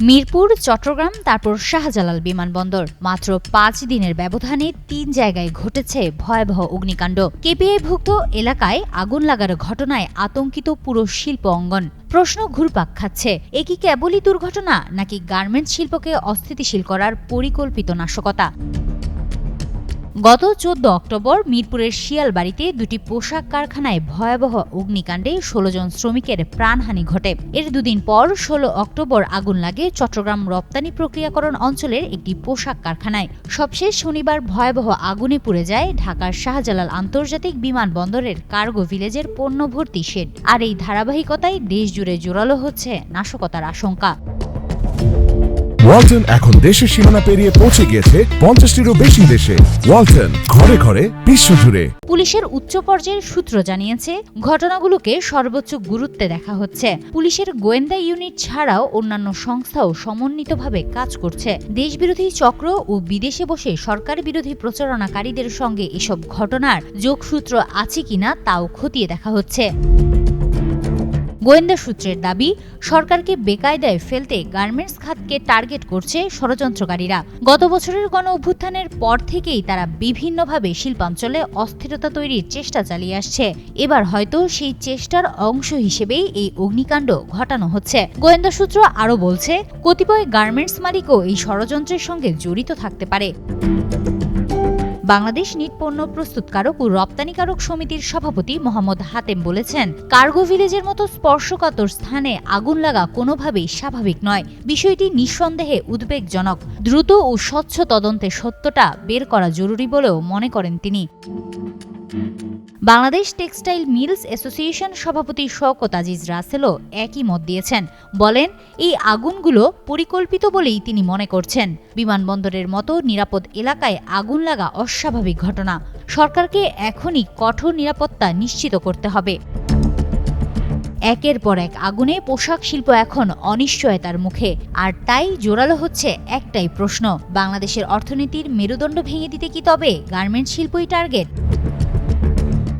মিরপুর, চট্টগ্রাম, তারপর শাহজালাল বিমানবন্দর। মাত্র পাঁচ দিনের ব্যবধানে তিন জায়গায় ঘটেছে ভয়াবহ অগ্নিকাণ্ড। কেপিআইভুক্ত এলাকায় আগুন লাগার ঘটনায় আতঙ্কিত পুরো শিল্প অঙ্গন। প্রশ্ন ঘুরপাক খাচ্ছে। এ কি কেবলই দুর্ঘটনা, নাকি গার্মেন্টস শিল্পকে অস্থিতিশীল করার পরিকল্পিত নাশকতা? গত চোদ্দ অক্টোবর মিরপুরের শিয়ালবাড়িতে দুটি পোশাক কারখানায় ভয়াবহ অগ্নিকাণ্ডে ষোলো জন শ্রমিকের প্রাণহানি ঘটে। এর দুদিন পর ষোলো অক্টোবর আগুন লাগে চট্টগ্রাম রপ্তানি প্রক্রিয়াকরণ অঞ্চলের একটি পোশাক কারখানায়। সবশেষ শনিবার ভয়াবহ আগুনে পুড়ে যায় ঢাকার শাহজালাল আন্তর্জাতিক বিমানবন্দরের কার্গো ভিলেজের পণ্য ভর্তি শেড। আর এই ধারাবাহিকতায় দেশ জুড়ে জোরালো হচ্ছে নাশকতার আশঙ্কা। ওয়ালটন এখন দেশের সীমানা পেরিয়ে পৌঁছে গিয়েছে পঞ্চাশটিরও বেশি দেশে। ওয়ালটন, ঘরে ঘরে বিশ্বজুড়ে পুলিশের উচ্চ পর্যায়ের সূত্র জানিয়েছে, ঘটনাগুলোকে সর্বোচ্চ গুরুত্বে দেখা হচ্ছে। পুলিশের গোয়েন্দা ইউনিট ছাড়াও অন্যান্য সংস্থাও সমন্বিতভাবে কাজ করছে। দেশবিরোধী চক্র ও বিদেশে বসে সরকার বিরোধী প্রচারণাকারীদের সঙ্গে এসব ঘটনার যোগসূত্র আছে কিনা তাও খতিয়ে দেখা হচ্ছে। গোয়েন্দা সূত্রের দাবি, সরকারকে বেকায়দায় ফেলতে গার্মেন্টস খাতকে টার্গেট করছে ষড়যন্ত্রকারীরা। গত বছরের গণ অভ্যুত্থানের পর থেকেই তারা বিভিন্নভাবে শিল্পাঞ্চলে অস্থিরতা তৈরির চেষ্টা চালিয়ে আসছে। এবার হয়তো সেই চেষ্টার অংশ হিসেবেই এই অগ্নিকাণ্ড ঘটানো হচ্ছে। গোয়েন্দা সূত্র আরও বলছে, কতিপয় গার্মেন্টস মালিকও এই ষড়যন্ত্রের সঙ্গে জড়িত থাকতে পারে। বাংলাদেশ নিট পণ্য প্রস্তুতকারক ও রপ্তানিকারক সমিতির সভাপতি মোহাম্মদ হাতেম বলেছেন, কার্গো ভিলেজের মতো স্পর্শকাতর স্থানে আগুন লাগা কোনোভাবেই স্বাভাবিক নয়। বিষয়টি নিঃসন্দেহে উদ্বেগজনক। দ্রুত ও স্বচ্ছ তদন্তে সত্যটা বের করা জরুরি বলেও মনে করেন তিনি। বাংলাদেশ টেক্সটাইল মিলস অ্যাসোসিয়েশন সভাপতি শওকত আজিজ রাসেলও একই মত দিয়েছেন। বলেন, এই আগুনগুলো পরিকল্পিত বলেই তিনি মনে করছেন। বিমানবন্দরের মতো নিরাপদ এলাকায় আগুন লাগা অস্বাভাবিক ঘটনা। সরকারকে এখনই কঠোর নিরাপত্তা নিশ্চিত করতে হবে। একের পর এক আগুনে পোশাক শিল্প এখন অনিশ্চয়তার মুখে। আর তাই জোরালো হচ্ছে একটাই প্রশ্ন, বাংলাদেশের অর্থনীতির মেরুদণ্ড ভেঙে দিতে কি তবে গার্মেন্ট শিল্পই টার্গেট